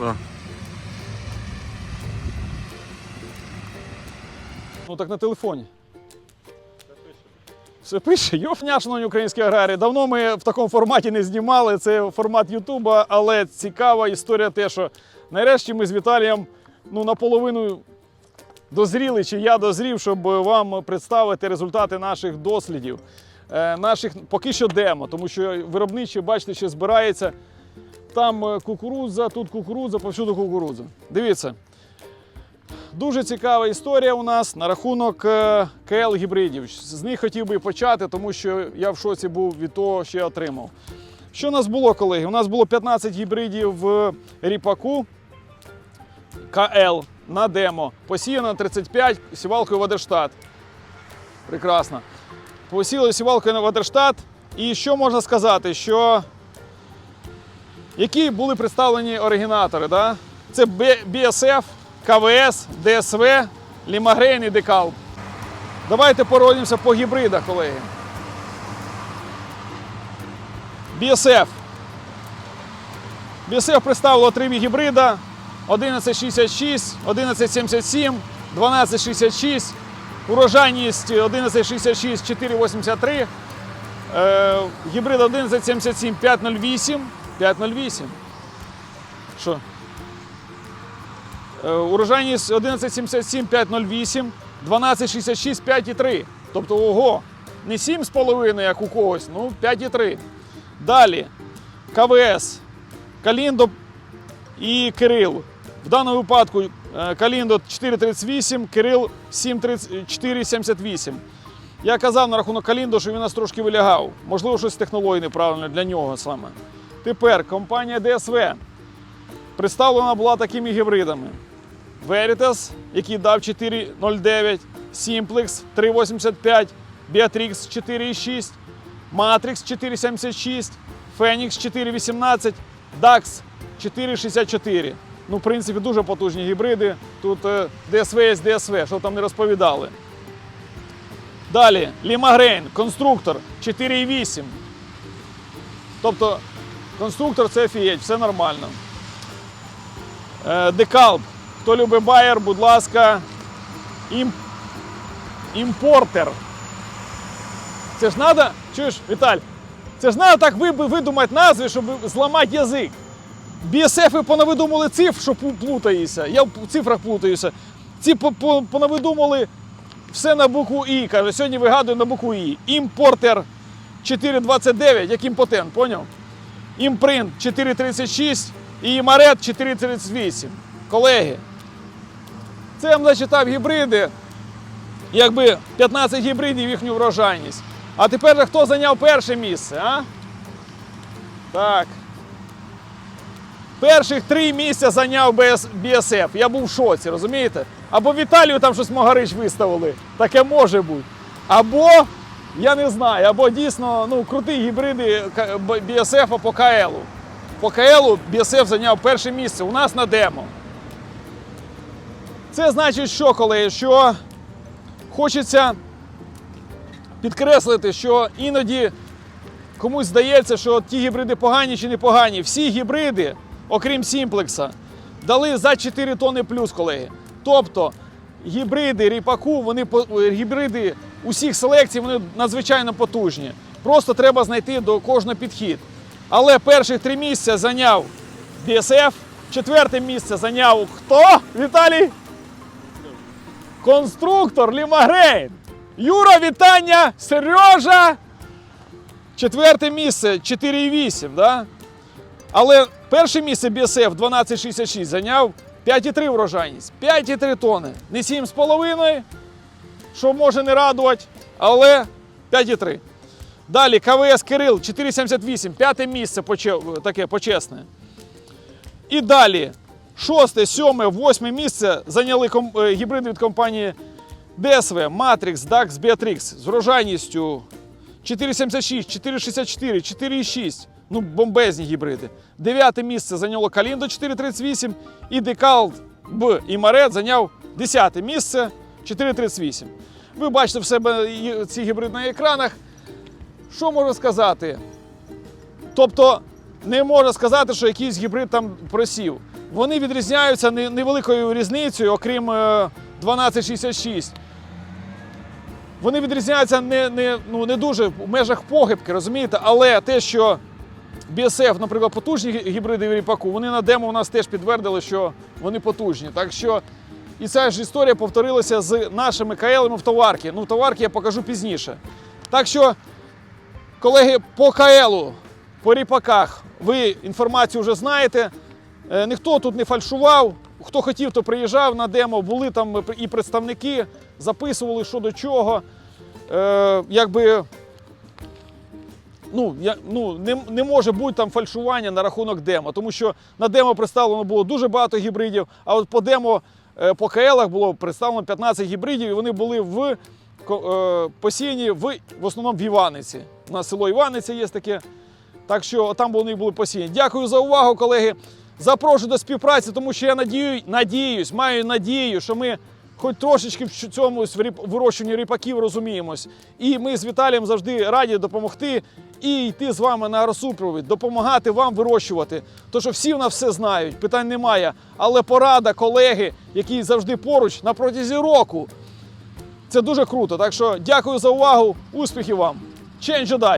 да. Ну так на телефоні. Все пише, йофня, шановні українські аграрії. Давно ми в такому форматі не знімали. Це формат Ютуба, але цікава історія те, що нарешті ми з Віталієм ну, наполовину дозріли, чи я дозрів, щоб вам представити результати наших дослідів. Е, наших поки що демо, тому що виробничі, бачите, ще збирається. Там е, кукурудза, тут кукурудза, повсюду кукурудза. Дивіться. Дуже цікава історія у нас на рахунок е, КЛ гібридів. З них хотів би почати, тому що я в шоці був від того, що я отримав. Що у нас було, колеги? У нас було 15 гібридів в ріпаку КЛ на демо. Посіяно на 35 сівалкою Вадерштат. Прекрасно. Посіяли сівалкою на Вадерштат. І що можна сказати? Що які були представлені оригінатори? Да? Це BSF, КВС, ДСВ, Лімагрейн і Декал. Давайте породимося по гібридах, колеги. BSF. BSF представило три гібрида: 1166, 1177, 1266, урожайність 1166, 483. Е, гібрид 1177 508. 508. Що? Урожайність 1177 508, 1266 5,3. Тобто, ого, не 7,5, як у когось, ну 5,3. Далі КВС, Каліндо і Кирил. В даному випадку е, Каліндо 4,38, Кирил 4,78. Я казав на рахунок Каліндо, що він нас трошки вилягав. Можливо, щось технології неправильно для нього саме. Тепер компанія DSV представлена була такими гібридами. Veritas, який дав 4,09, Simplex 3,85, Beatrix 4,6, Matrix 4,76, Phoenix 4,18, DAX 4,64. Ну, в принципі, дуже потужні гібриди. Тут е, DSV є DSV, що там не розповідали. Далі Лімагрейн, конструктор 4,8. Тобто конструктор це фієть, все нормально. Е, Декалб. Хто любить байер, будь ласка, ім... імпортер. Це ж треба, чуєш, Віталь, це ж треба так видумати назви, щоб зламати язик. BSF понавидумали цифр, що плутаєшся. Я в цифрах плутаюся. Ці по- по- понавидумали все на букву І. Каже, сьогодні вигадую на букву І. Імпортер 429, як імпотент, поняв? Імпринт 4,36 і Імарет 4,38. Колеги, це я вам зачитав гібриди, якби 15 гібридів їхню врожайність. А тепер хто зайняв перше місце, а? Так. Перших три місця зайняв BSF. Я був в шоці, розумієте? Або Віталію там щось Магарич виставили. Таке може бути. Або, я не знаю, або дійсно ну, круті гібриди BSF по КЛ. По КЛ BSF зайняв перше місце у нас на демо. Це значить, що, колеги, що хочеться підкреслити, що іноді комусь здається, що ті гібриди погані чи не погані. Всі гібриди, окрім Сімплекса, дали за 4 тони плюс, колеги. Тобто гібриди ріпаку, вони гібриди усіх селекцій, вони надзвичайно потужні. Просто треба знайти до кожного підхід. Але перших три місця зайняв BSF, четверте місце зайняв хто? Віталій? Конструктор Лімагрейн. Юра, вітання! Сережа! Четверте місце 4,8, да? Але перше місце BSF 12,66 зайняв 5,3 врожайність. 5,3 тони. Не 7,5, що може не радувати, але 5,3. Далі КВС Кирил 4,78, п'яте місце таке почесне. І далі шосте, сьоме, восьме місце зайняли е, гібриди від компанії DSV, Matrix, DAX, Beatrix з врожайністю 4,76, 4,64, 4,6. Ну, бомбезні гібриди. Дев'яте місце зайняло Каліндо 4,38 і Декалд Б і Марет зайняв десяте місце 4,38. Ви бачите в себе ці гібриди на екранах. Що можу сказати? Тобто не можна сказати, що якийсь гібрид там просів. Вони відрізняються невеликою різницею, окрім е, 1266. Вони відрізняються не, не, ну, не дуже в межах погибки, розумієте? Але те, що BSF, наприклад, потужні гібриди в ріпаку, вони на демо у нас теж підтвердили, що вони потужні. Так що і ця ж історія повторилася з нашими КЛами в товарці. Ну, в товарці я покажу пізніше. Так що, колеги, по КЛу, по ріпаках, ви інформацію вже знаєте. Е, Ніхто тут не фальшував. Хто хотів, то приїжджав на демо. Були там і представники, записували, що до чого. Е, якби ну, я, ну, не, не може бути там фальшування на рахунок демо, тому що на демо представлено було дуже багато гібридів, а от по демо по КЛах було представлено 15 гібридів, і вони були в е, посіяні в, в основному в Іваниці. У нас село Іваниця є таке. Так що там вони були посіяні. Дякую за увагу, колеги. Запрошую до співпраці, тому що я надію, надіюсь, маю надію, що ми хоч трошечки в цьому вирощуванні ріпаків розуміємось. І ми з Віталієм завжди раді допомогти і йти з вами на агросупровід, допомагати вам вирощувати. То що всі в нас все знають, питань немає. Але порада, колеги, які завжди поруч на протязі року. Це дуже круто. Так що дякую за увагу, успіхів вам! Change die!